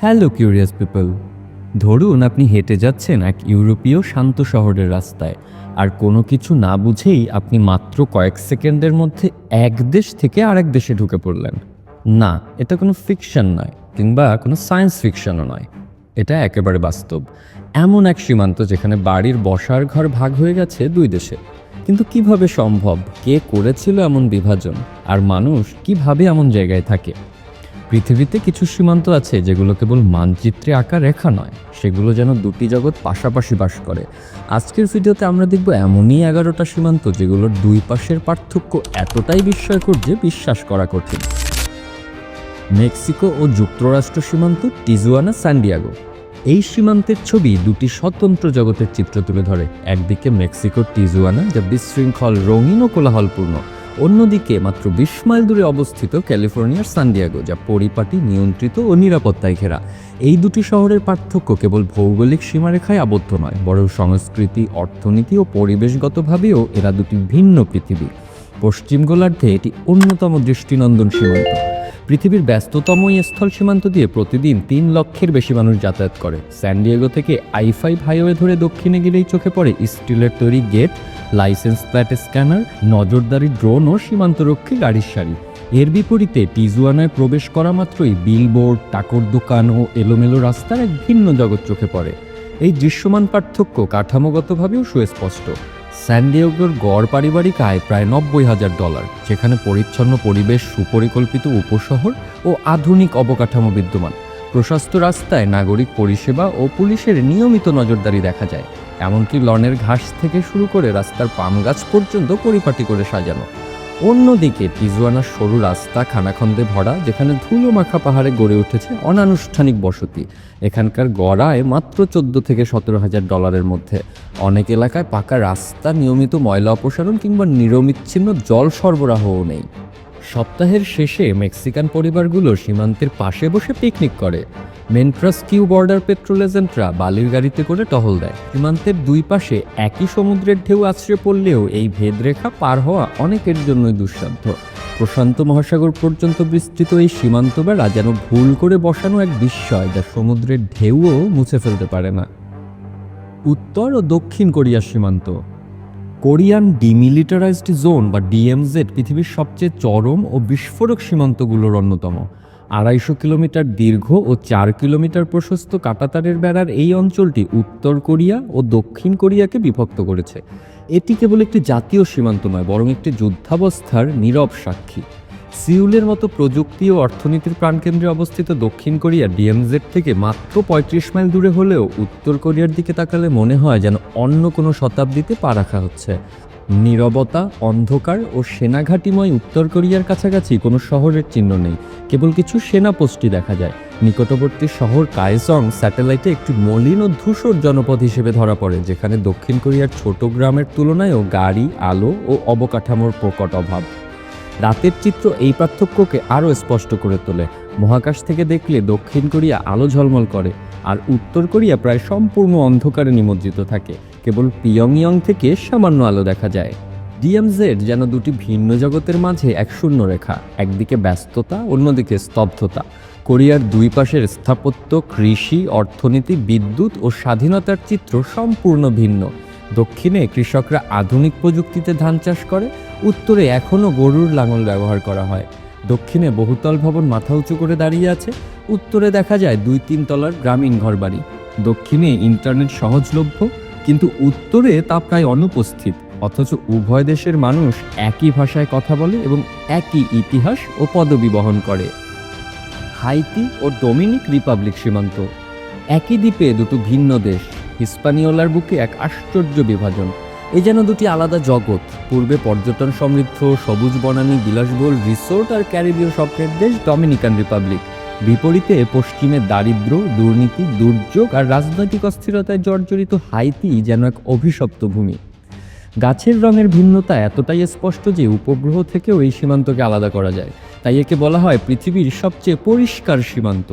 Hello curious people ধরুন আপনি হেঁটে যাচ্ছেন এক ইউরোপীয় শান্ত শহরের রাস্তায়, আর কোনো কিছু না বুঝেই আপনি মাত্র কয়েক সেকেন্ডের মধ্যে এক দেশ থেকে আরেক দেশে ঢুকে পড়লেন। না, এটা কোনো ফিকশন নয়, কিংবা কোনো সায়েন্স ফিকশনও নয়। এটা একেবারে বাস্তব। এমন এক সীমান্ত যেখানে বাড়ির বসার ঘর ভাগ হয়ে গেছে দুই দেশে। কিন্তু কীভাবে সম্ভব? কে করেছিল এমন বিভাজন? আর মানুষ কীভাবে এমন জায়গায় থাকে? পৃথিবীতে কিছু সীমান্ত আছে যেগুলো কেবল মানচিত্রে আঁকা রেখা নয়, সেগুলো যেন দুটি জগৎ পাশাপাশি বাস করে। আজকের ভিডিওতে আমরা দেখব এমনই এগারোটা সীমান্ত যেগুলোর দুই পাশের পার্থক্য এতটাই বিস্ময়কর যে বিশ্বাস করা কঠিন। মেক্সিকো ও যুক্তরাষ্ট্র সীমান্ত, টিজুয়ানা, সান্ডিয়াগো। এই সীমান্তের ছবি দুটি স্বতন্ত্র জগতের চিত্র তুলে ধরে। একদিকে মেক্সিকোর টিজুয়ানা, যা বিশৃঙ্খল, রঙিন ও কোলাহলপূর্ণ। অন্যদিকে মাত্র বিশ মাইল দূরে অবস্থিত ক্যালিফোর্নিয়ার সান্ডিয়াগো যা পরিপাটি, নিয়ন্ত্রিত ও নিরাপত্তায় ঘেরা। এই দুটি শহরের পার্থক্য কেবল ভৌগোলিক সীমারেখায় আবদ্ধ নয়, বরং সংস্কৃতি, অর্থনীতি ও পরিবেশগতভাবেও এরা দুটি ভিন্ন পৃথিবী। পশ্চিম গোলার্ধে এটি অন্যতম দৃষ্টিনন্দন সীমান্ত। পৃথিবীর ব্যস্ততম এই স্থল সীমান্ত দিয়ে প্রতিদিন তিন লক্ষের বেশি মানুষ যাতায়াত করে। স্যান্ডিয়েগো থেকে আই ফাইভ হাইওয়ে ধরে দক্ষিণে গেলেই চোখে পড়ে স্টিলের তৈরি গেট লাইসেন্স প্লেট স্ক্যানার, নজরদারি ড্রোন ও সীমান্তরক্ষী গাড়ির সারি। এর বিপরীতে টিজুয়ানায় প্রবেশ করা মাত্রই বিলবোর্ড, টাকর দোকান ও এলোমেলো রাস্তার এক ভিন্ন জগৎ চোখে পড়ে। এই দৃশ্যমান পার্থক্য কাঠামোগতভাবেও সুস্পষ্ট। স্যান্ডিয়েগোর গড় পারিবারিক আয় প্রায় নব্বই হাজার ডলার, যেখানে পরিচ্ছন্ন পরিবেশ, সুপরিকল্পিত উপশহর ও আধুনিক অবকাঠামো বিদ্যমান। প্রশস্ত রাস্তায় নাগরিক পরিষেবা ও পুলিশের নিয়মিত নজরদারি দেখা যায়। এমনকি লনের ঘাস থেকে শুরু করে রাস্তার পাম গাছ পর্যন্ত পরিপাটি করে সাজানো। অন্যদিকে টিজুয়ানার সরু রাস্তা খানাখন্দে ভরা, যেখানে ধুলো মাখা পাহাড়ে গড়ে উঠেছে অনানুষ্ঠানিক বসতি। এখানকার গড়ায় মাত্র চোদ্দ থেকে সতেরো হাজার ডলারের মধ্যে। অনেক এলাকায় পাকা রাস্তা, নিয়মিত ময়লা অপসারণ কিংবা নিরবিচ্ছিন্ন জল সরবরাহও নেই। সপ্তাহের শেষে মেক্সিকান পরিবারগুলো সীমান্তের পাশে বসে পিকনিক করে। মেন্ট্রাস কিউ বর্ডার পেট্রোল এজেন্টরা বালির গাড়িতে করে টহল দেয়। সীমান্তের দুই পাশে একই সমুদ্রের ঢেউ আছড়ে পড়লেও এই ভেদরেখা পার হওয়া অনেকের জন্যই দুঃসাধ্য। প্রশান্ত মহাসাগর পর্যন্ত বিস্তৃত এই সীমান্ত বেড়া যেন ভুল করে বসানো এক বিস্ময় যা সমুদ্রের ঢেউও মুছে ফেলতে পারে না। উত্তর ও দক্ষিণ কোরিয়ার সীমান্ত। কোরিয়ান ডিমিলিটারাইজড জোন বা ডিএমজেড পৃথিবীর সবচেয়ে চরম ও বিস্ফোরক সীমান্তগুলোর অন্যতম। আড়াইশো কিলোমিটার দীর্ঘ ও চার কিলোমিটার প্রশস্ত কাটাতারের বেড়ার এই অঞ্চলটি উত্তর কোরিয়া ও দক্ষিণ কোরিয়াকে বিভক্ত করেছে। এটি কেবল একটি জাতীয় সীমান্ত নয় বরং একটি যুদ্ধাবস্থার নীরব সাক্ষী। সিউলের মতো প্রযুক্তি ও অর্থনীতির প্রাণকেন্দ্রে অবস্থিত দক্ষিণ কোরিয়া ডিএমজেড থেকে মাত্র পঁয়ত্রিশ মাইল দূরে হলেও উত্তর কোরিয়ার দিকে তাকালে মনে হয় যেন অন্য কোনো শতাব্দীতে পা রাখা হচ্ছে। নীরবতা, অন্ধকার ও সেনাঘাটিময় উত্তর কোরিয়ার কাছাকাছি কোনো শহরের চিহ্ন নেই। কেবল কিছু সেনা পোস্টই দেখা যায়। নিকটবর্তী শহর কায়সং স্যাটেলাইটে একটি মলিন ও ধূসর জনপদ হিসেবে ধরা পড়ে, যেখানে দক্ষিণ কোরিয়ার ছোট গ্রামের তুলনায়ও গাড়ি, আলো ও অবকাঠামোর প্রকট অভাব। রাতের চিত্র এই পার্থক্যকে আরও স্পষ্ট করে তোলে। মহাকাশ থেকে দেখলে দক্ষিণ কোরিয়া আলো ঝলমল করে, আর উত্তর কোরিয়া প্রায় সম্পূর্ণ অন্ধকারে নিমজ্জিত থাকে। কেবল পিয়ংইয়ং থেকে সামান্য আলো দেখা যায়। ডিএমজেড যেন দুটি ভিন্ন জগতের মাঝে এক শূন্য রেখা, একদিকে ব্যস্ততা, অন্যদিকে স্তব্ধতা। কোরিয়ার দুই পাশের স্থাপত্য, কৃষি, অর্থনীতি, বিদ্যুৎ ও স্বাধীনতার চিত্র সম্পূর্ণ ভিন্ন। দক্ষিণে কৃষকরা আধুনিক প্রযুক্তিতে ধান চাষ করে, উত্তরে এখনও গরুর লাঙল ব্যবহার করা হয়। দক্ষিণে বহুতল ভবন মাথা উঁচু করে দাঁড়িয়ে আছে, উত্তরে দেখা যায় দুই তিন তলার গ্রামীণ ঘরবাড়ি। দক্ষিণে ইন্টারনেট সহজলভ্য, কিন্তু উত্তরে তা প্রায় অনুপস্থিত, অথচ উভয় দেশের মানুষ একই ভাষায় কথা বলে এবং একই ইতিহাস ও পদবি বহন করে। হাইতি ও ডোমিনিক রিপাবলিক সীমান্ত, একই দ্বীপে দুটো ভিন্ন দেশ। হিস্পানিওলার বুকে এক আশ্চর্য বিভাজন। এই যেন দুটি আলাদা জগৎ, পূর্বে পর্যটন সমৃদ্ধ, সবুজ বনানী, বিলাসবহুল রিসোর্ট আর ক্যারিবীয় স্বপ্নের দেশ, ডমিনিকান রিপাবলিক। বিপরীতে পশ্চিমে দারিদ্র দুর্নীতি, দুর্যোগ আর রাজনৈতিক অস্থিরতায় জর্জরিত হাইতি যেন এক অভিশপ্ত ভূমি। গাছের রঙের ভিন্নতা এতটাই স্পষ্ট যে উপগ্রহ থেকেও এই সীমান্তকে আলাদা করা যায়। তাই একে বলা হয় পৃথিবীর সবচেয়ে পরিষ্কার সীমান্ত।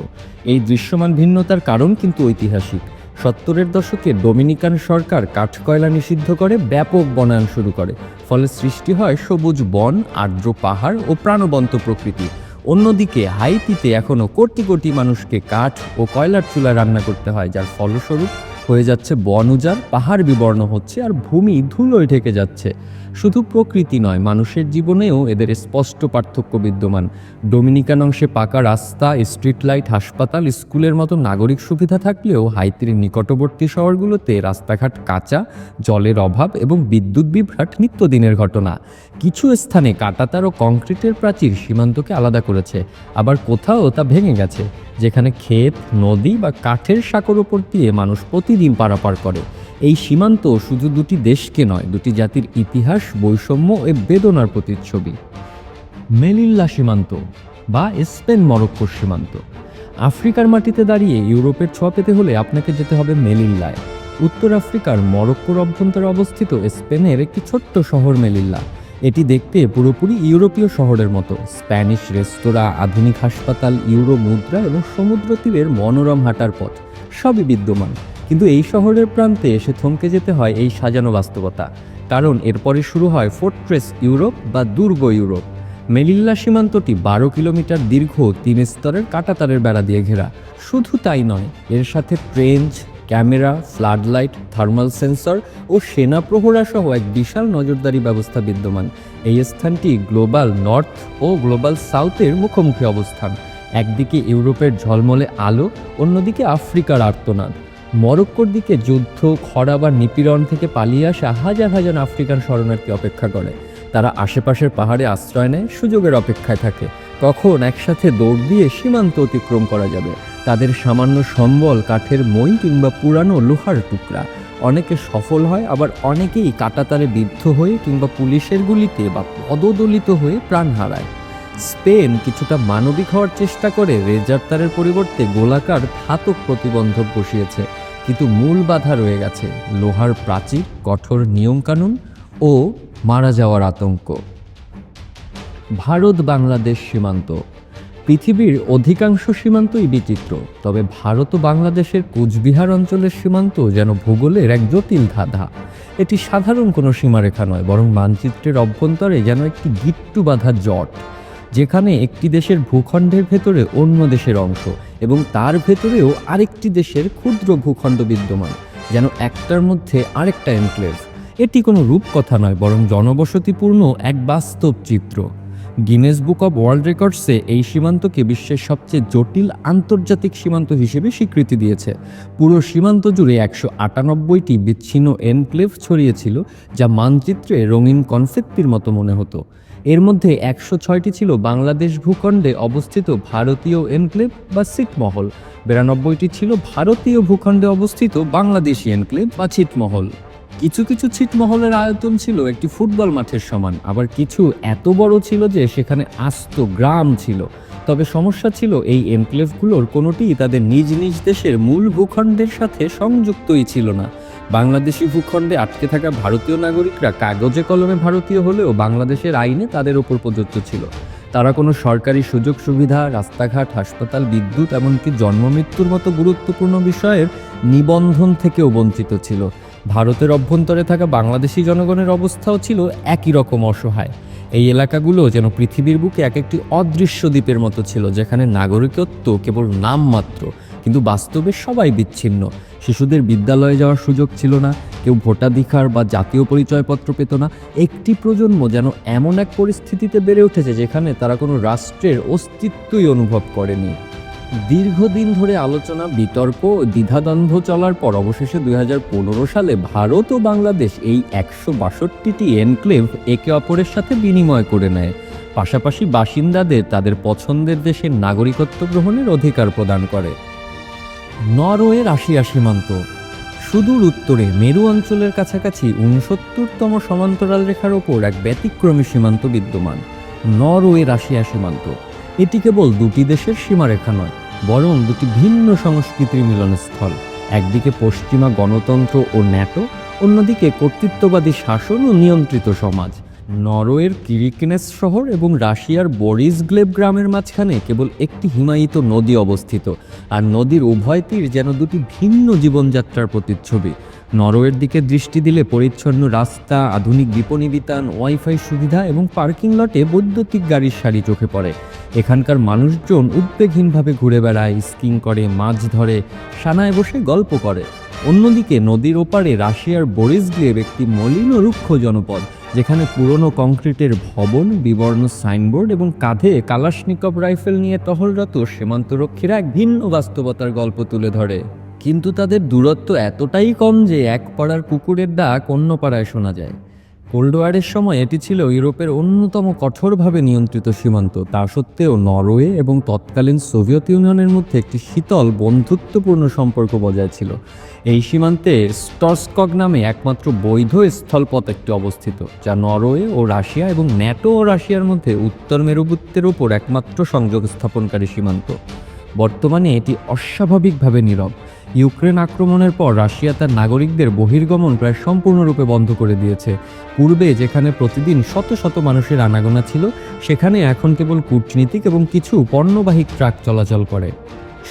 এই দৃশ্যমান ভিন্নতার কারণ কিন্তু ঐতিহাসিক। সত্তরের দশকে ডোমিনিকান সরকার কাঠকয়লা নিষিদ্ধ করে ব্যাপক বনায়ন শুরু করে, ফলে সৃষ্টি হয় সবুজ বন, আর্দ্র পাহাড় ও প্রাণবন্ত প্রকৃতি। অন্যদিকে হাইতিতে এখনও কোটি কোটি মানুষকে কাঠ ও কয়লার চুলা রান্না করতে হয়, যার ফলস্বরূপ হয়ে যাচ্ছে বন উজাড়, পাহাড় বিবর্ণ হচ্ছে আর ভূমি ধুলোয় ঢেকে যাচ্ছে। শুধু প্রকৃতি নয়, মানুষের জীবনেও এদের স্পষ্ট পার্থক্য বিদ্যমান। ডোমিনিকান অংশে পাকা রাস্তা, স্ট্রিট লাইট, হাসপাতাল, স্কুলের মতো নাগরিক সুবিধা থাকলেও হাইতির নিকটবর্তী শহরগুলোতে রাস্তাঘাট কাঁচা, জলের অভাব এবং বিদ্যুৎ বিভ্রাট নিত্যদিনের ঘটনা। কিছু স্থানে কাটাতার ও কংক্রিটের প্রাচীর সীমান্তকে আলাদা করেছে, আবার কোথাও তা ভেঙে গেছে, যেখানে ক্ষেত, নদী বা কাঠের সাঁকোর ওপর দিয়ে মানুষ প্রতিদিন পারাপার করে। এই সীমান্ত শুধু দুটি দেশকে নয়, দুটি জাতির ইতিহাস, বৈষম্য ও বেদনার প্রতিচ্ছবি। মেলিল্লা সীমান্ত বা স্পেন মরক্কোর সীমান্ত। আফ্রিকার মাটিতে দাঁড়িয়ে ইউরোপের ছোঁয়া পেতে হলে আপনাকে যেতে হবে মেলিল্লায়। উত্তর আফ্রিকার মরক্কোর অভ্যন্তরে অবস্থিত স্পেনের একটি ছোট্ট শহর মেলিল্লা। এটি দেখতে পুরোপুরি ইউরোপীয় শহরের মতো। স্প্যানিশ রেস্তোরাঁ, আধুনিক হাসপাতাল ইউরো মুদ্রা এবং সমুদ্র তীরের মনোরম হাঁটার পথ, সবই বিদ্যমান। কিন্তু এই শহরের প্রান্তে এসে থমকে যেতে হয় এই সাজানো বাস্তবতা। কারণ এরপরে শুরু হয় ফোর্ট্রেস ইউরোপ বা দুর্গ ইউরোপ। মেলিল্লা সীমান্তটি বারো কিলোমিটার দীর্ঘ তিন স্তরের কাটাতারের বেড়া দিয়ে ঘেরা। শুধু তাই নয়, এর সাথে trench, camera flood light thermal sensor ও সেনা প্রহরা সহ এক বিশাল নজরদারি ব্যবস্থা বিদ্যমান। এই স্থানটি গ্লোবাল নর্থ ও গ্লোবাল সাউথের মুখোমুখি অবস্থান। একদিকে ইউরোপের ঝলমলে আলো, অন্যদিকে আফ্রিকার আর্তনাদ। মরক্কোর দিকে যুদ্ধ, খরা বা নিপীড়ন থেকে পালিয়ে আসা হাজার হাজার আফ্রিকান শরণার্থী অপেক্ষা করে। তারা আশেপাশের পাহাড়ে আশ্রয় নেয়, সুযোগের অপেক্ষায় থাকে। কখন একসাথে দৌড় দিয়ে সীমান্ত অতিক্রম করা যাবে? তাদের সামান্য সম্বল, কাঠের মই কিংবা পুরানো লোহার টুকরা। অনেকে সফল হয়, আবার অনেকেই কাটাতারে বিদ্ধ হয়ে কিংবা পুলিশের গুলিতে বা পদদলিত হয়ে প্রাণ হারায়। স্পেন কিছুটা মানবিক হওয়ার চেষ্টা করে, রেজার তারের পরিবর্তে গোলাকার ঘাতক প্রতিবন্ধক বসিয়েছে। কিন্তু মূল বাধা রয়ে গেছে লোহার প্রাচীর, কঠোর নিয়মকানুন ও মারা যাওয়ার আতঙ্ক। ভারত বাংলাদেশ সীমান্ত। পৃথিবীর অধিকাংশ সীমান্তই বিচিত্র, তবে ভারত ও বাংলাদেশের কুচবিহার অঞ্চলের সীমান্ত যেন ভূগোলের এক জটিল ধাঁধা। এটি সাধারণ কোনো সীমারেখা নয়, বরং মানচিত্রের অভ্যন্তরে যেন একটি গিট্টু বাঁধা জট, যেখানে একটি দেশের ভূখণ্ডের ভেতরে অন্য দেশের অংশ এবং তার ভেতরেও আরেকটি দেশের ক্ষুদ্র ভূখণ্ড বিদ্যমান, যেন একটার মধ্যে আরেকটা এনক্লেভ। এটি কোনো রূপকথা নয়, বরং জনবসতিপূর্ণ এক বাস্তব চিত্র। গিনেস বুক অব ওয়ার্ল্ড রেকর্ডসে এই সীমান্তকে বিশ্বের সবচেয়ে জটিল আন্তর্জাতিক সীমান্ত হিসেবে স্বীকৃতি দিয়েছে। পুরো সীমান্ত জুড়ে একশো আটানব্বইটি বিচ্ছিন্ন এনক্লেভ ছড়িয়েছিল, যা মানচিত্রে রঙিন কনফেক্টির মতো মনে হতো। এর মধ্যে একশো ছয়টি ছিল বাংলাদেশ ভূখণ্ডে অবস্থিত ভারতীয় এনক্লেভ বা ছিটমহল। বিরানব্বইটি ছিল ভারতীয় ভূখণ্ডে অবস্থিত বাংলাদেশি এনক্লেভ বা ছিটমহল। কিছু কিছু ছিটমহলের আয়তন ছিল একটি ফুটবল মাঠের সমান, আবার কিছু এত বড় ছিল যে সেখানে আস্ত গ্রাম ছিল। তবে সমস্যা ছিল এই এনক্লেভগুলোর কোনোটিই তাদের নিজ নিজ দেশের মূল ভূখণ্ডের সাথে সংযুক্তই ছিল না। বাংলাদেশি ভূখণ্ডে আটকে থাকা ভারতীয় নাগরিকরা কাগজে কলমে ভারতীয় হলেও বাংলাদেশের আইনে তাদের ওপর প্রযোজ্য ছিল। তারা কোনো সরকারি সুযোগ সুবিধা, রাস্তাঘাট, হাসপাতাল, বিদ্যুৎ, এমনকি জন্মমৃত্যুর মতো গুরুত্বপূর্ণ বিষয়ের নিবন্ধন থেকেও বঞ্চিত ছিল। ভারতের অভ্যন্তরে থাকা বাংলাদেশি জনগণের অবস্থাও ছিল একই রকম অসহায়। এই এলাকাগুলো যেন পৃথিবীর বুকে এক একটি অদৃশ্য দ্বীপের মতো ছিল, যেখানে নাগরিকত্ব কেবল নামমাত্র, কিন্তু বাস্তবে সবাই বিচ্ছিন্ন। শিশুদের বিদ্যালয়ে যাওয়ার সুযোগ ছিল না, কেউ ভোটাধিকার বা জাতীয় পরিচয়পত্র পেত না। একটি প্রজন্ম যেন এমন এক পরিস্থিতিতে বেড়ে উঠেছে যেখানে তারা কোনো রাষ্ট্রের অস্তিত্বই অনুভব করেনি। দীর্ঘদিন ধরে আলোচনা, বিতর্ক দ্বিধাদ্বন্দ্ব চলার পর অবশেষে দুই হাজার পনেরো সালে ভারত ও বাংলাদেশ এই একশো বাষট্টিটি এনক্লেভ একে অপরের সাথে বিনিময় করে নেয়। পাশাপাশি বাসিন্দাদের তাদের পছন্দের দেশের নাগরিকত্ব গ্রহণের অধিকার প্রদান করে। নরওয়ে রাশিয়া সীমান্ত। সুদূর উত্তরে মেরু অঞ্চলের কাছাকাছি উনসত্তরতম সমান্তরাল রেখার ওপর এক ব্যতিক্রমী সীমান্ত বিদ্যমান, নরওয়ে রাশিয়া সীমান্ত। এটি কেবল দুটি দেশের সীমারেখা নয়, বরং দুটি ভিন্ন সংস্কৃতির মিলনস্থল। একদিকে পশ্চিমা গণতন্ত্র ও ন্যাটো, অন্যদিকে কর্তৃত্ববাদী শাসন ও নিয়ন্ত্রিত সমাজ। নরওয়ের কিরিকেনেস শহর এবং রাশিয়ার বরিস গ্লেব গ্রামের মাঝখানে কেবল একটি হিমায়িত নদী অবস্থিত। আর নদীর উভয় তীর যেন দুটি ভিন্ন জীবনযাত্রার প্রতিচ্ছবি। নরওয়ের দিকে দৃষ্টি দিলে পরিচ্ছন্ন রাস্তা, আধুনিক বিপণী বিতান, ওয়াইফাই সুবিধা এবং পার্কিং লটে বৈদ্যুতিক গাড়ির সারি চোখে পড়ে। এখানকার মানুষজন উদ্বেগহীনভাবে ঘুরে বেড়ায়, স্কিং করে, মাছ ধরে, সানায় বসে গল্প করে। অন্যদিকে নদীর ওপারে রাশিয়ার বরিসগ্লেভ একটি মলিন ও রুক্ষ জনপদ, যেখানে পুরনো কংক্রিটের ভবন, বিবর্ণ সাইনবোর্ড এবং কাঁধে কালাশনিকভ রাইফেল নিয়ে টহলরত সীমান্তরক্ষীরা এক ভিন্ন বাস্তবতার গল্প তুলে ধরে। কিন্তু তাদের দূরত্ব এতটাই কম যে এক পাড়ার কুকুরের ডাক অন্য পাড়ায় শোনা যায়। কোল্ড ওয়ারের সময় এটি ছিল ইউরোপের অন্যতম কঠোরভাবে নিয়ন্ত্রিত সীমান্ত। তা সত্ত্বেও নরওয়ে এবং তৎকালীন সোভিয়েত ইউনিয়নের মধ্যে একটি শীতল, বন্ধুত্বপূর্ণ সম্পর্ক বজায় ছিল। এই সীমান্তে স্টর্সকগ নামে একমাত্র বৈধ স্থলপথ একটি অবস্থিত, যা নরওয়ে ও রাশিয়া এবং ন্যাটো ও রাশিয়ার মধ্যে উত্তর মেরুবৃত্তের ওপর একমাত্র সংযোগ স্থাপনকারী সীমান্ত। বর্তমানে এটি অস্বাভাবিকভাবে নীরব। ইউক্রেন আক্রমণের পর রাশিয়া তার নাগরিকদের বহির্গমন প্রায় সম্পূর্ণরূপে বন্ধ করে দিয়েছে। পূর্বে যেখানে প্রতিদিন শত শত মানুষের আনাগোনা ছিল, সেখানে এখন কেবল কূটনীতিক এবং কিছু পণ্যবাহী ট্রাক চলাচল করে।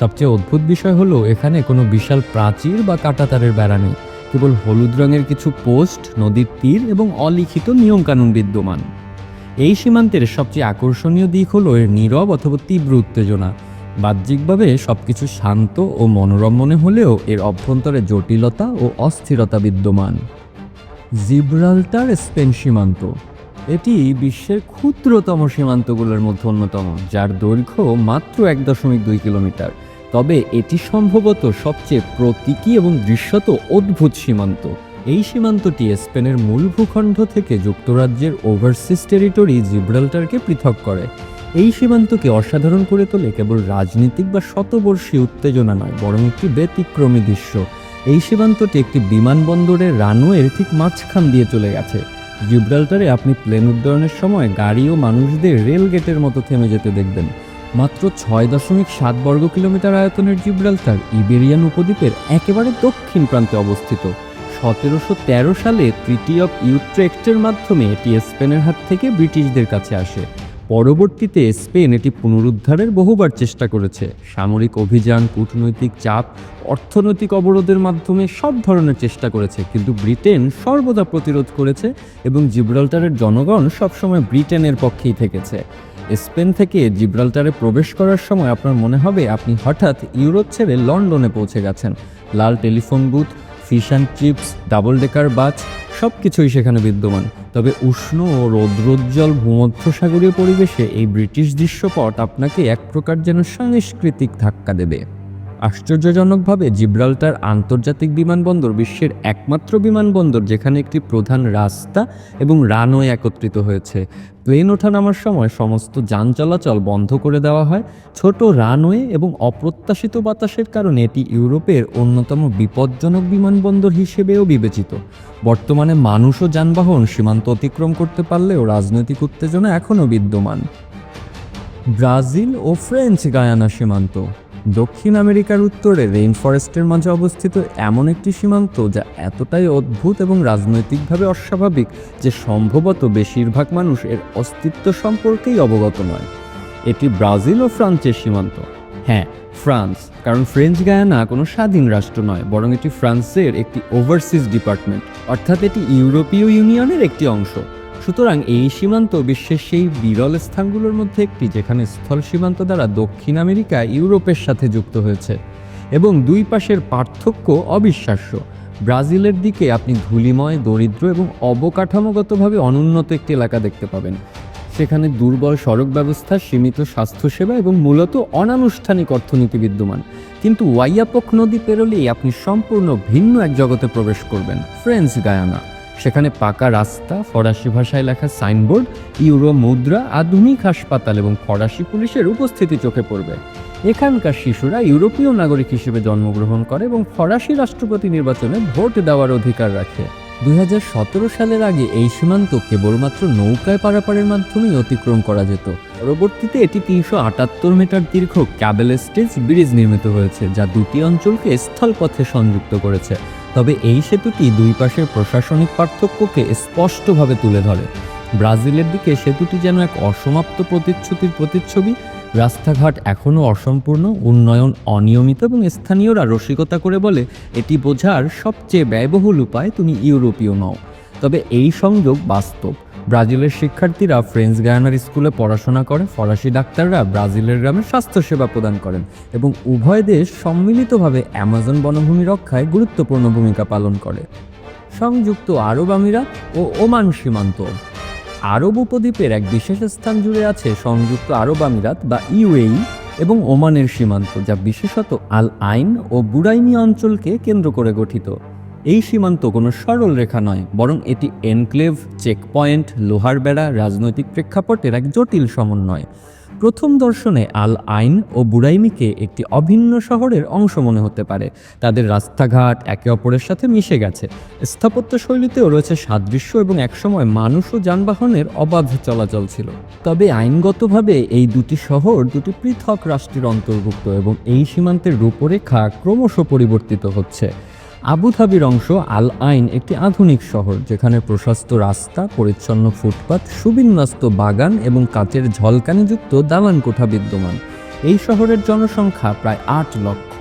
সবচেয়ে অদ্ভুত বিষয় হলো, এখানে কোনো বিশাল প্রাচীর বা কাঁটাতারের বেড়া নেই। কেবল হলুদ রঙের কিছু পোস্ট, নদীর তীর এবং অলিখিত নিয়মকানুন বিদ্যমান। এই সীমান্তের সবচেয়ে আকর্ষণীয় দিক হলো এর নীরব অথবা তীব্র উত্তেজনা। বাহ্যিকভাবে সবকিছু শান্ত ও মনোরম মনে হলেও এর অভ্যন্তরে জটিলতা ও অস্থিরতা বিদ্যমান। জিব্রাল্টার স্পেন সীমান্ত। এটি বিশ্বের ক্ষুদ্রতম সীমান্তগুলোর মধ্যে অন্যতম, যার দৈর্ঘ্য মাত্র এক দশমিক দুই কিলোমিটার। তবে এটি সম্ভবত সবচেয়ে প্রতীকী এবং দৃশ্যত অদ্ভুত সীমান্ত। এই সীমান্তটি স্পেনের মূল ভূখণ্ড থেকে যুক্তরাজ্যের ওভারসিস টেরিটরি জিব্রাল্টারকে পৃথক করে। এই সীমান্তকে অসাধারণ করে তোলে কেবল রাজনীতিক বা শতবর্ষী উত্তেজনা নয়, বরং একটি ব্যতিক্রমী দৃশ্য। এই সীমান্তটি একটি বিমানবন্দরের রানওয়ের ঠিক মাঝখান দিয়ে চলে গেছে। জিব্রাল্টারে আপনি প্লেন উড্ডয়নের সময় গাড়ি ও মানুষদের রেল গেটের মতো থেমে যেতে দেখবেন। মাত্র ছয় দশমিক সাত বর্গ কিলোমিটার আয়তনের জিব্রাল্টার ইবেরিয়ান উপদ্বীপের একেবারে দক্ষিণ প্রান্তে অবস্থিত। সতেরোশো তেরো সালে তৃতীয় ইউট্রেক্টের মাধ্যমে এটি স্পেনের হাত থেকে ব্রিটিশদের কাছে আসে। পরবর্তীতে স্পেন এটি পুনরুদ্ধারের বহুবার চেষ্টা করেছে। সামরিক অভিযান, কূটনৈতিক চাপ, অর্থনৈতিক অবরোধের মাধ্যমে সব ধরনের চেষ্টা করেছে, কিন্তু ব্রিটেন সর্বদা প্রতিরোধ করেছে এবং জিব্রাল্টারের জনগণ সবসময় ব্রিটেনের পক্ষেই থেকেছে। স্পেন থেকে জিব্রাল্টারে প্রবেশ করার সময় আপনার মনে হবে আপনি হঠাৎ ইউরোপ ছেড়ে লন্ডনে পৌঁছে গেছেন। লাল telephone booth fish and chips double decker bus সব কিছুই সেখানে বিদ্যমান। তবে উষ্ণ ও রৌদ্রোজ্জ্বল ভূমধ্যসাগরীয় পরিবেশে এই ব্রিটিশ দৃশ্যপট আপনাকে এক প্রকার যেন সাংস্কৃতিক ধাক্কা দেবে। আশ্চর্যজনকভাবে জিব্রাল্টার আন্তর্জাতিক বিমানবন্দর বিশ্বের একমাত্র বিমানবন্দর যেখানে একটি প্রধান রাস্তা এবং রানওয়ে একত্রিত হয়েছে। প্লেন ওঠানামার সময় সমস্ত যান চলাচল বন্ধ করে দেওয়া হয়। ছোট রানওয়ে এবং অপ্রত্যাশিত বাতাসের কারণে এটি ইউরোপের অন্যতম বিপজ্জনক বিমানবন্দর হিসেবেও বিবেচিত। বর্তমানে মানুষ ও যানবাহন সীমান্ত অতিক্রম করতে পারলেও রাজনৈতিক উত্তেজনা এখনও বিদ্যমান। ব্রাজিল ও ফ্রেঞ্চ গায়ানা সীমান্ত। দক্ষিণ আমেরিকার উত্তরে রেইন ফরেস্টের মাঝে অবস্থিত এমন একটি সীমান্ত যা এতটাই অদ্ভুত এবং রাজনৈতিকভাবে অস্বাভাবিক যে সম্ভবত বেশিরভাগ মানুষ এর অস্তিত্ব সম্পর্কেই অবগত নয়। এটি ব্রাজিল ও ফ্রান্সের সীমান্ত। হ্যাঁ ফ্রান্স, কারণ ফ্রেঞ্চ গায়ানা কোনো স্বাধীন রাষ্ট্র নয়, বরং এটি ফ্রান্সের একটি ওভারসিজ ডিপার্টমেন্ট অর্থাৎ এটি ইউরোপীয় ইউনিয়নের একটি অংশ। সুতরাং এই সীমান্ত বিশ্বের সেই বিরল স্থানগুলোর মধ্যে একটি, যেখানে স্থল সীমান্ত দ্বারা দক্ষিণ আমেরিকা ইউরোপের সাথে যুক্ত হয়েছে এবং দুই পাশের পার্থক্য অবিশ্বাস্য। ব্রাজিলের দিকে আপনি ধূলিময়, দরিদ্র এবং অবকাঠামোগতভাবে অনুন্নত একটি এলাকা দেখতে পাবেন। সেখানে দুর্বল সড়ক ব্যবস্থা, সীমিত স্বাস্থ্যসেবা এবং মূলত অনানুষ্ঠানিক অর্থনীতি বিদ্যমান। কিন্তু ওয়াইয়াপক নদী পেরোলেই আপনি সম্পূর্ণ ভিন্ন এক জগতে প্রবেশ করবেন, ফ্রেঞ্চ গায়ানা। সেখানে পাকা রাস্তা, ফরাসি ভাষায় লেখা সাইনবোর্ড, ইউরো মুদ্রা, আধুনিক হাসপাতাল এবং ফরাসি পুলিশের উপস্থিতি চোখে পড়বে। এখানকার শিশুরা ইউরোপীয় নাগরিক হিসেবে জন্মগ্রহণ করে এবং ফরাসি রাষ্ট্রপতি নির্বাচনে ভোট দেওয়ার অধিকার রাখে। দুই হাজার সতেরো সালের আগে এই সীমান্ত কেবলমাত্র নৌকায় পারাপারের মাধ্যমেই অতিক্রম করা যেত। পরবর্তীতে এটি তিনশো আটাত্তর মিটার দীর্ঘ ক্যাবেল স্টেজ ব্রিজ নির্মিত হয়েছে, যা দুটি অঞ্চলকে স্থলপথে সংযুক্ত করেছে। তবে এই সেতুটি দুই পাশের প্রশাসনিক পার্থক্যকে স্পষ্টভাবে তুলে ধরে। ব্রাজিলের দিকে সেতুটি যেন এক অসমাপ্ত প্রতিচ্ছুতির প্রতিচ্ছবি, রাস্তাঘাট এখনও অসম্পূর্ণ, উন্নয়ন অনিয়মিত এবং স্থানীয়রা রসিকতা করে বলে, এটি বোঝার সবচেয়ে ব্যয়বহুল উপায় তুমি ইউরোপীয় নও। তবে এই সংযোগ বাস্তব। ব্রাজিলের শিক্ষার্থীরা ফ্রেঞ্চ গায়ানার স্কুলে পড়াশোনা করে ফরাসি ডাক্তাররা ব্রাজিলের গ্রামে স্বাস্থ্যসেবা প্রদান করেন এবং উভয় দেশ সম্মিলিতভাবে অ্যামাজন বনভূমি রক্ষায় গুরুত্বপূর্ণ ভূমিকা পালন করে। সংযুক্ত আরব আমিরাত ও ওমান সীমান্ত। আরব উপদ্বীপের এক বিশেষ স্থান জুড়ে আছে সংযুক্ত আরব আমিরাত বা ইউএই এবং ওমানের সীমান্ত, যা বিশেষত আল আইন ও বুরাইনি অঞ্চলকে কেন্দ্র করে গঠিত। এই সীমান্ত কোনো সরল রেখা নয়, বরং এটি এনক্লেভ, চেকপয়েন্ট, লোহার বেড়া, রাজনৈতিক প্রেক্ষাপটের এক জটিল সমন্বয়। প্রথম দর্শনে আল আইন ও বুরাইমিকে একটি অভিন্ন শহরের অংশ মনে হতে পারে। তাদের রাস্তাঘাট একে অপরের সাথে মিশে গেছে। স্থাপত্য শৈলীতেও রয়েছে সাদৃশ্য এবং একসময় মানুষ ও যানবাহনের অবাধ চলাচল ছিল। তবে আইনগতভাবে এই দুটি শহর দুটি পৃথক রাষ্ট্রের অন্তর্ভুক্ত এবং এই সীমান্তের রূপরেখা ক্রমশ পরিবর্তিত হচ্ছে। আবুধাবির অংশ আল আইন একটি আধুনিক শহর, যেখানে প্রশস্ত রাস্তা, পরিচ্ছন্ন ফুটপাত, সুবিন্যস্ত বাগান এবং কাচের ঝলকানিযুক্ত দালান কোঠা বিদ্যমান। এই শহরের জনসংখ্যা প্রায় আট লক্ষ।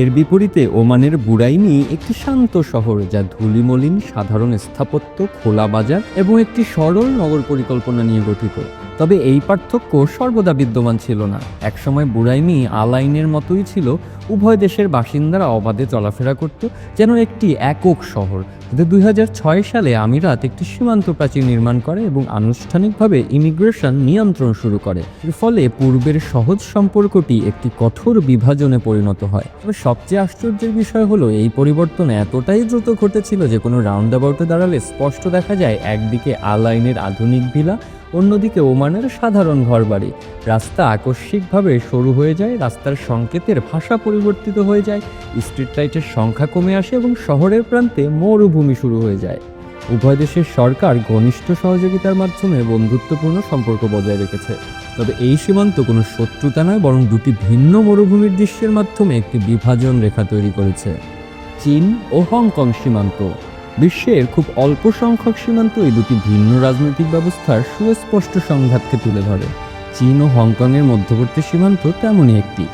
এর বিপরীতে ওমানের বুড়াইনি একটি শান্ত শহর, যা ধুলিমলিন, সাধারণ স্থাপত্য, খোলা বাজার এবং একটি সরল নগর পরিকল্পনা নিয়ে গঠিত। তবে এই পার্থক্য সর্বদা বিদ্যমান ছিল না। একসময় বুড়াইনি আলাইনের মতোই ছিল, উভয় দেশের বাসিন্দারা অবাধে চলাফেরা করত, যেন একটি একক শহর। কিন্তু দুই সালে আমিরাত একটি সীমান্ত প্রাচীর নির্মাণ করে এবং আনুষ্ঠানিকভাবে ইমিগ্রেশন নিয়ন্ত্রণ শুরু করে। এর ফলে পূর্বের সহজ সম্পর্কটি একটি কঠোর বিভাজনে পরিণত হয়। তবে সবচেয়ে আশ্চর্যের বিষয় হলো, এই পরিবর্তন এতটাই দ্রুত ঘটেছিল যে কোনো রাউন্ড অ্যাবাউটে দাঁড়ালে স্পষ্ট দেখা যায়, একদিকে আলাইনের আধুনিক ভিলা অন্যদিকে ওমানের সাধারণ ঘরবাড়ি। রাস্তা আকস্মিকভাবে সরু হয়ে যায়, রাস্তার সংকেতের ভাষা পরিবর্তিত হয়ে যায়, স্ট্রিট লাইটের সংখ্যা কমে আসে এবং শহরের প্রান্তে মরুভূমি শুরু হয়ে যায়। উভয় দেশের সরকার ঘনিষ্ঠ সহযোগিতার মাধ্যমে বন্ধুত্বপূর্ণ সম্পর্ক বজায় রেখেছে। তবে এই সীমান্ত কোনো শত্রুতা নয়, বরং দুটি ভিন্ন মরুভূমির দৃশ্যের মাধ্যমে একটি বিভাজন রেখা তৈরি করেছে। চীন ও হংকং সীমান্ত। বিশ্বের খুব অল্প সংখ্যক সীমান্ত এই দুটি ভিন্ন রাজনৈতিক ব্যবস্থার সুস্পষ্ট সংঘাতকে তুলে ধরে। চীন ও হংকংয়ের মধ্যবর্তী সীমান্ত তেমনই একটি।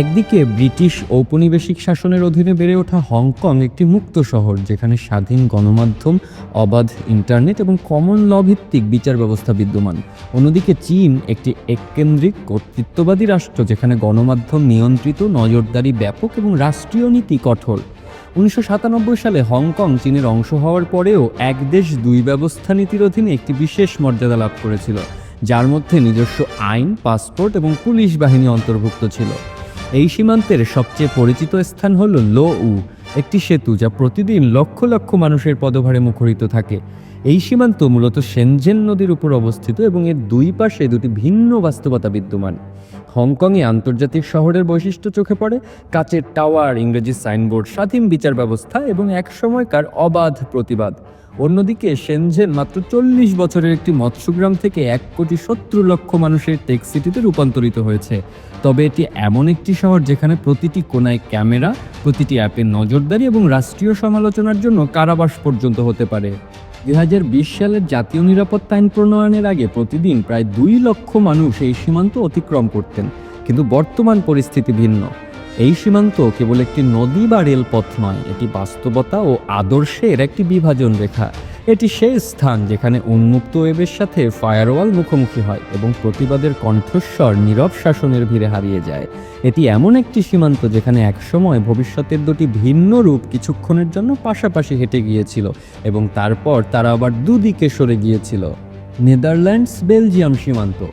একদিকে ব্রিটিশ ঔপনিবেশিক শাসনের অধীনে বেড়ে ওঠা হংকং একটি মুক্ত শহর, যেখানে স্বাধীন গণমাধ্যম, অবাধ ইন্টারনেট এবং কমন ল ভিত্তিক বিচার ব্যবস্থা বিদ্যমান। অন্যদিকে চীন একটি এককেন্দ্রিক কর্তৃত্ববাদী রাষ্ট্র, যেখানে গণমাধ্যম নিয়ন্ত্রিত, নজরদারি ব্যাপক এবং রাষ্ট্রীয় নীতি কঠোর। উনিশশো সাতানব্বই সালে হংকং চীনের অংশ হওয়ার পরেও এক দেশ দুই ব্যবস্থা নীতির অধীনে একটি বিশেষ মর্যাদা লাভ করেছিল, যার মধ্যে নিজস্ব আইন, পাসপোর্ট এবং পুলিশ বাহিনী অন্তর্ভুক্ত ছিল। এই সীমান্তের সবচেয়ে পরিচিত স্থান হল লো উ একটি সেতু যা প্রতিদিন লক্ষ লক্ষ মানুষের পদভারে মুখরিত থাকে। এই সীমান্ত মূলত সেনজেন নদীর উপর অবস্থিত এবং এর দুই পাশে দুটি ভিন্ন বাস্তবতা বিদ্যমান। হংকংয়ে আন্তর্জাতিক শহরের বৈশিষ্ট্য চোখে পড়ে, কাচের টাওয়ার, ইংরেজি সাইনবোর্ড, স্বাধীন বিচার ব্যবস্থা এবং একসময়কার অবাধ প্রতিবাদ। অন্যদিকে সেনজেন মাত্র চল্লিশ বছরের একটি মৎস্যগ্রাম থেকে এক কোটি সত্তর লক্ষ মানুষের টেক সিটিতে রূপান্তরিত হয়েছে। তবে এটি এমন একটি শহর যেখানে প্রতিটি কোনায় ক্যামেরা, প্রতিটি অ্যাপের নজরদারি এবং রাষ্ট্রীয় সমালোচনার জন্য কারাবাস পর্যন্ত হতে পারে। দুই হাজার বিশ সালের জাতীয় নিরাপত্তা আইন প্রণয়নের আগে প্রতিদিন প্রায় দুই লক্ষ মানুষ এই সীমান্ত অতিক্রম করতেন। কিন্তু বর্তমান পরিস্থিতি ভিন্ন। এই সীমান্ত কেবল একটি নদী বা রেলপথ নয়, এটি বাস্তবতা ও আদর্শের একটি বিভাজন রেখা। এটি সেই স্থান যেখানে উন্মুক্ত ওয়েবের সাথে ফায়ারওয়াল মুখোমুখি হয় এবং প্রতিবাদের কণ্ঠস্বর নীরব শাসনের ভিড়ে হারিয়ে যায়। এটি এমন একটি সীমান্ত যেখানে একসময় ভবিষ্যতের দুটি ভিন্ন রূপ কিছুক্ষণের জন্য পাশাপাশি হেঁটে গিয়েছিল এবং তারপর তারা আবার দুদিকে সরে গিয়েছিল। নেদারল্যান্ডস, বেলজিয়াম সীমান্ত।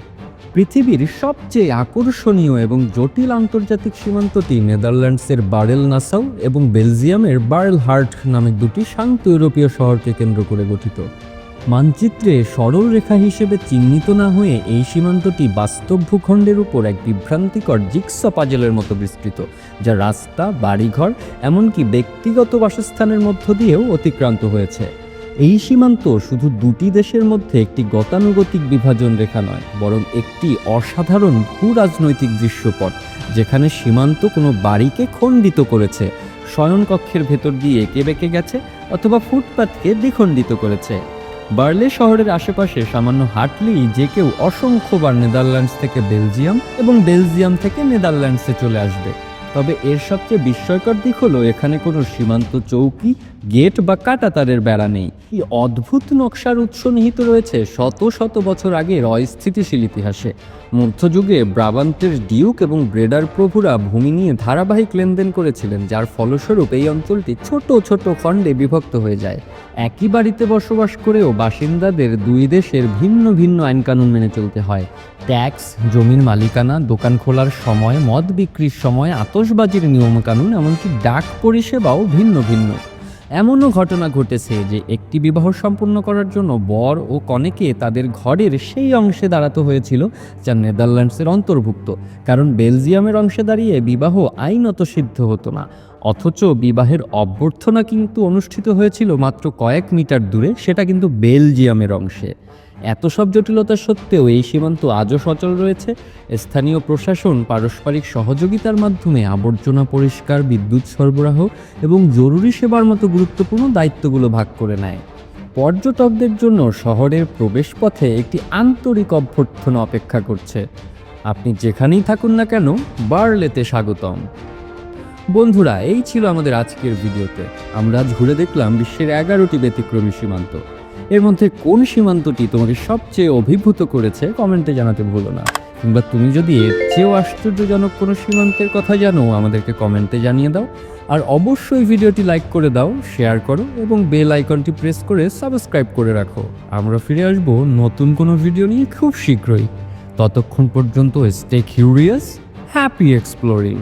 পৃথিবীর সবচেয়ে আকর্ষণীয় এবং জটিল আন্তর্জাতিক সীমান্তটি নেদারল্যান্ডসের বারেল নাসাউ এবং বেলজিয়ামের বারেল হার্ট নামে দুটি শান্ত ইউরোপীয় শহরকে কেন্দ্র করে গঠিত। মানচিত্রে সরল রেখা হিসেবে চিহ্নিত না হয়ে এই সীমান্তটি বাস্তব ভূখণ্ডের উপর এক বিভ্রান্তিকর জিক্স পাজেলের মতো বিস্তৃত, যা রাস্তা, বাড়িঘর, এমনকি ব্যক্তিগত বাসস্থানের মধ্য দিয়েও অতিক্রান্ত হয়েছে। এই সীমান্ত শুধু দুটি দেশের মধ্যে একটি গতানুগতিক বিভাজন রেখা নয়, বরং একটি অসাধারণ ভূ রাজনৈতিক দৃশ্যপট, যেখানে সীমান্ত কোনো বাড়িকে খণ্ডিত করেছে, শয়নকক্ষের ভেতর দিয়ে এঁকে বেঁকে গেছে, অথবা ফুটপাতকে দ্বিখণ্ডিত করেছে। বার্লে শহরের আশেপাশে সামান্য হাঁটলেই যে কেউ অসংখ্যবার নেদারল্যান্ডস থেকে বেলজিয়াম এবং বেলজিয়াম থেকে নেদারল্যান্ডসে চলে আসবে। তবে এর সবচেয়ে বিস্ময়কর দিক হলো এখানে কোনো সীমান্ত চৌকি, গেট বা কাটাতারের বেড়া নেই। এই অদ্ভুত নকশার উৎস নিহিত রয়েছে শত শত বছর আগের অস্থিতিশীল ইতিহাসে। মধ্যযুগে ব্রাবান্তের ডিউক এবং ব্রেডার প্রভুরা ভূমি নিয়ে ধারাবাহিক লেনদেন করেছিলেন, যার ফলস্বরূপ এই অঞ্চলটি ছোট ছোট খণ্ডে বিভক্ত হয়ে যায়। একই বাড়িতে বসবাস করেও বাসিন্দাদের দুই দেশের ভিন্ন ভিন্ন আইনকানুন মেনে চলতে হয়। ট্যাক্স, জমির মালিকানা, দোকান খোলার সময়, মদ বিক্রির সময় আতসবাজির নিয়মকানুন, এমনকি ডাক পরিষেবাও ভিন্ন ভিন্ন। এমনও ঘটনা ঘটেছে যে একটি বিবাহ সম্পন্ন করার জন্য বর ও কনেকে তাদের ঘরের সেই অংশে দাঁড়াতে হয়েছিল যা নেদারল্যান্ডসের অন্তর্ভুক্ত, কারণ বেলজিয়ামের অংশে দাঁড়িয়ে বিবাহ আইনত সিদ্ধ হতো না। অথচ বিবাহের অভ্যর্থনা কিন্তু অনুষ্ঠিত হয়েছিল মাত্র কয়েক মিটার দূরে, সেটা কিন্তু বেলজিয়ামের অংশে। এত সব জটিলতা সত্ত্বেও এই সীমান্ত আজও সচল রয়েছে। স্থানীয় প্রশাসন পারস্পরিক সহযোগিতার মাধ্যমে আবর্জনা পরিষ্কার, বিদ্যুৎ সরবরাহ এবং জরুরি সেবার মতো গুরুত্বপূর্ণ দায়িত্বগুলো ভাগ করে নেয়। পর্যটকদের জন্য শহরের প্রবেশপথে একটি আন্তরিক অভ্যর্থনা অপেক্ষা করছে। আপনি যেখানেই থাকুন না কেন, বার্লেতে স্বাগতম। বন্ধুরা, এই ছিল আমাদের আজকের ভিডিওতে। আমরা ঘুরে দেখলাম বিশ্বের এগারোটি ব্যতিক্রমী সীমান্ত। এর মধ্যে কোন সীমান্তটি তোমাকে সবচেয়ে অভিভূত করেছে কমেন্টে জানাতে ভুলো না। কিংবা তুমি যদি এর চেয়েও আশ্চর্যজনক কোনো সীমান্তের কথা জানো, আমাদেরকে কমেন্টে জানিয়ে দাও। আর অবশ্যই ভিডিওটি লাইক করে দাও, শেয়ার করো এবং বেল আইকনটি প্রেস করে সাবস্ক্রাইব করে রাখো। আমরা ফিরে আসব নতুন কোনো ভিডিও নিয়ে খুব শীঘ্রই। ততক্ষণ পর্যন্ত স্টে কিউরিয়াস হ্যাপি এক্সপ্লোরিং